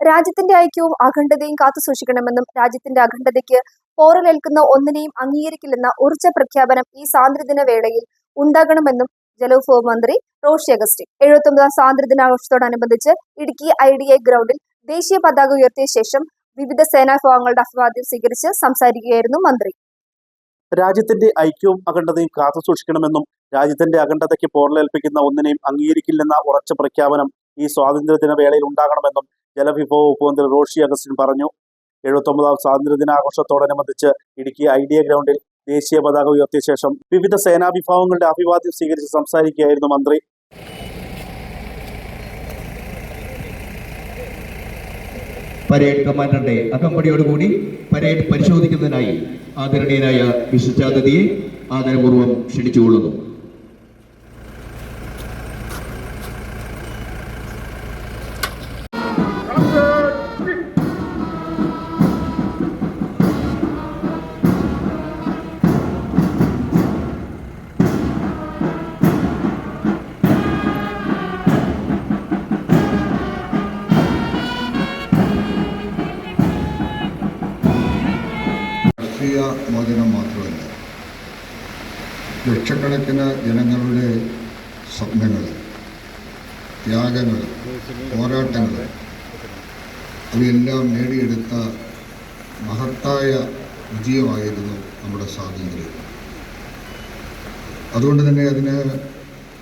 രാജ്യത്തിന്റെ ഐക്യവും അഖണ്ഡതയും കാത്തുസൂക്ഷിക്കണമെന്നും രാജ്യത്തിന്റെ അഖണ്ഡതയ്ക്ക് പോറലേൽക്കുന്ന ഒന്നിനെയും അംഗീകരിക്കില്ലെന്ന ഉറച്ച പ്രഖ്യാപനം ഈ സാന്ദ്രദിന വേളയിൽ ഉണ്ടാകണമെന്നും ജലവിഭവ മന്ത്രി റോഷി അഗസ്റ്റിൻ എഴുപത്തൊമ്പതാം സ്വാതന്ത്ര്യദിനാഘോഷത്തോടനുബന്ധിച്ച് ഇടുക്കി ഐ ഡി ഐ ഗ്രൗണ്ടിൽ ദേശീയ പതാക ഉയർത്തിയ ശേഷം വിവിധ സേനാവിഭാഗങ്ങളുടെ അഭിവാദ്യം സ്വീകരിച്ച് സംസാരിക്കുകയായിരുന്നു മന്ത്രി. രാജ്യത്തിന്റെ ഐക്യവും അഖണ്ഡതയും കാത്തുസൂക്ഷിക്കണമെന്നും രാജ്യത്തിന്റെ അഖണ്ഡതയ്ക്ക് പോറലേൽപ്പിക്കുന്ന ഒന്നിനെയും അംഗീകരിക്കില്ലെന്ന ഉറച്ച പ്രഖ്യാപനം ഈ സ്വാതന്ത്ര്യദിന വേളയിൽ ഉണ്ടാകണമെന്നും ജലവിഭവ ഉപമന്ത്രി റോഷി അഗസ്റ്റിൻ പറഞ്ഞു എഴുപത്തൊമ്പതാം സ്വാതന്ത്ര്യദിനാഘോഷത്തോടനുബന്ധിച്ച് ഇടുക്കി ഐ ഡി എ ഗ്രൗണ്ടിൽ ദേശീയ പതാക ഉയർത്തിയ ശേഷം വിവിധ സേനാ വിഭാഗങ്ങളുടെ അഭിവാദ്യം സ്വീകരിച്ച് സംസാരിക്കുകയായിരുന്നു മന്ത്രി. പരേഡ് കമാൻഡറുടെ അകമ്പടിയോടുകൂടി പരേഡ് പരിശോധിക്കുന്നതിനായി ആദരണീയനായ വിശ്വചാതതിയെ ആദരപൂർവം ക്ഷണിച്ചുകൊള്ളുന്നു. രാഷ്ട്രീയ മോചനം മാത്രമല്ല. ലക്ഷക്കണക്കിന് ജനങ്ങളുടെ സ്വപ്നങ്ങൾ ത്യാഗങ്ങൾ പോരാട്ടങ്ങൾ അവയെല്ലാം നേടിയെടുത്ത മഹത്തായ വിജയമായിരുന്നു നമ്മുടെ സ്വാതന്ത്ര്യം. അതുകൊണ്ട് തന്നെ അതിന്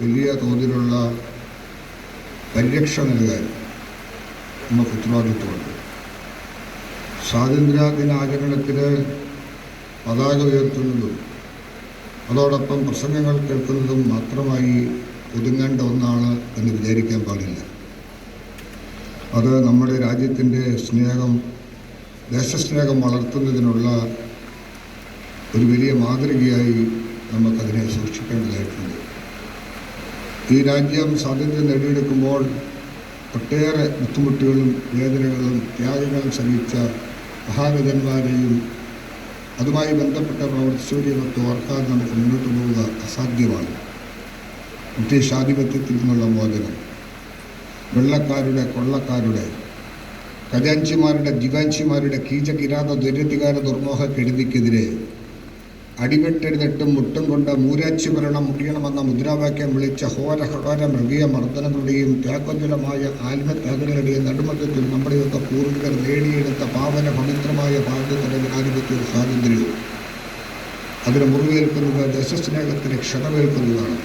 വലിയ തോതിലുള്ള പരിരക്ഷ നൽകാൻ നമുക്ക് ഉത്തരവാദിത്വമുണ്ട്. സ്വാതന്ത്ര്യ ദിനാചരണത്തിന് പതാക ഉയർത്തുന്നതും അതോടൊപ്പം പ്രസംഗങ്ങൾ കേൾക്കുന്നതും മാത്രമായി ഒതുങ്ങേണ്ട ഒന്നാണ് എന്ന് വിചാരിക്കാൻ പാടില്ല. അത് നമ്മുടെ രാജ്യത്തിന്റെ സ്നേഹം ദേശസ്നേഹം വളർത്തുന്നതിനുള്ള ഒരു വലിയ മാതൃകയായി നമുക്കതിനെ സൂക്ഷിക്കേണ്ടതായിട്ടുണ്ട്. ഈ രാജ്യം സ്വാതന്ത്ര്യം നേടിയെടുക്കുമ്പോൾ ഒട്ടേറെ ബുദ്ധിമുട്ടുകളും വേദനകളും ത്യാഗങ്ങളും സഹിച്ച മഹാരഥന്മാരെയും അതുമായി ബന്ധപ്പെട്ട പ്രവർത്തിച്ചവരെയൊക്കെ ഓർക്കാതെ നമുക്ക് മുന്നോട്ട് പോവുക അസാധ്യമാണ്. ബ്രിട്ടീഷ് ആധിപത്യത്തിൽ നിന്നുള്ള മോചനം. വെള്ളക്കാരുടെ കൊള്ളക്കാരുടെ ഖജാൻച്ചിമാരുടെ ജിവാൻഷിമാരുടെ കീചകിരാത ദുരധികാര ദുർമോഹ കെടുതിക്കെതിരെ അടിവെട്ടെഴുതിട്ടും മുട്ടും കൊണ്ട് മൂരാച്ചു ഭരണം മുടിയണമെന്ന മുദ്രാവാക്യം വിളിച്ച ഹോര ഹോര മൃഗീയ മർദ്ദനങ്ങളുടെയും ത്യാഗോജ്വലമായ ആത്മത്യാഗങ്ങളുടെയും നടുമധ്യത്തിൽ നമ്മുടെയൊക്കെ പൂർവികർ നേടിയെടുത്ത പാവന പവിത്രമായ ഭാഗ്യത്തിന് ജനാധിപത്യ സ്വാതന്ത്ര്യവും. അതിന് മുറിവേൽക്കുന്നത് ദേശസ്നേഹത്തിന് ക്ഷതമേൽക്കുന്നതാണ്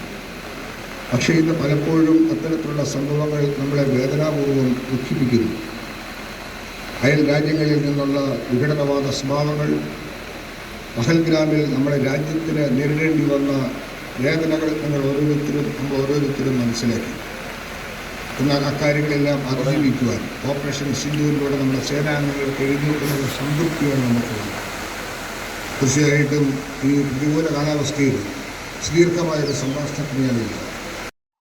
പക്ഷേ ഇന്ന് പലപ്പോഴും അത്തരത്തിലുള്ള സംഭവങ്ങൾ നമ്മളെ വേദനാപൂർവം ദുഃഖിപ്പിക്കുന്നു. അയൽ രാജ്യങ്ങളിൽ നിന്നുള്ള വിഘടനവാദ സ്വഭാവങ്ങൾ പഹൽഗ്രാമിൽ നമ്മുടെ രാജ്യത്തിന് നേരിടേണ്ടി വന്ന വേദനകൾ നിങ്ങൾ ഓരോരുത്തരും നമ്മൾ ഓരോരുത്തരും മനസ്സിലാക്കി. എന്നാൽ അക്കാര്യങ്ങളെല്ലാം അതിജീവിക്കുവാൻ ഓപ്പറേഷൻ സിന്ധുവിലൂടെ നമ്മുടെ സേനാംഗങ്ങൾ എഴുതിയിട്ടുള്ള സംതൃപ്തിയാണ് നമുക്കുള്ളത് തീർച്ചയായിട്ടും ഈ പ്രതികൂല കാലാവസ്ഥയിൽ സുദീർഘമായൊരു സംഭാഷണത്തിന് ഞാനില്ല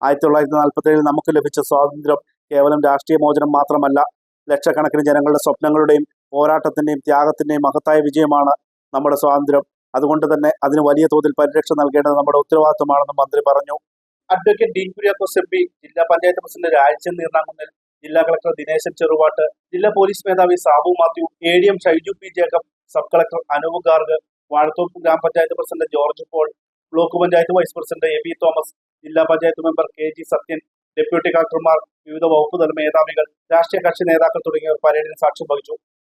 ആയിരത്തി തൊള്ളായിരത്തി നാൽപ്പത്തി ഏഴിൽ നമുക്ക് ലഭിച്ച സ്വാതന്ത്ര്യം കേവലം രാഷ്ട്രീയ മോചനം മാത്രമല്ല ലക്ഷക്കണക്കിന് ജനങ്ങളുടെ സ്വപ്നങ്ങളുടെയും പോരാട്ടത്തിന്റെയും ത്യാഗത്തിന്റെയും മഹത്തായ വിജയമാണ് നമ്മുടെ സ്വാതന്ത്ര്യം. അതുകൊണ്ട് തന്നെ അതിന് വലിയ തോതിൽ പരിരക്ഷ നൽകേണ്ടത് നമ്മുടെ ഉത്തരവാദിത്തമാണെന്ന് മന്ത്രി പറഞ്ഞു. Advocate Dean Kuriakose M P ജില്ലാ പഞ്ചായത്ത് പ്രസിഡന്റ് രാജൻ നീർണാകുന്നൽ ജില്ലാ കളക്ടർ ദിനേശൻ ചെറുവാട്ട് ജില്ലാ പോലീസ് മേധാവി Sabu Mathew A D M Shaiju P Jacob sub collector Anoop Garg Vazhathoppu ഗ്രാമപഞ്ചായത്ത് president George Paul block panchayat vice president A B Thomas ജില്ലാ panchayat member K G Sathyan deputy കളക്ടർമാർ വിവിധ വകുപ്പ് തല മേധാവികൾ രാഷ്ട്രീയ കക്ഷി നേതാക്കൾ തുടങ്ങിയവർ പരേഡിന് സാക്ഷ്യം വഹിച്ചു.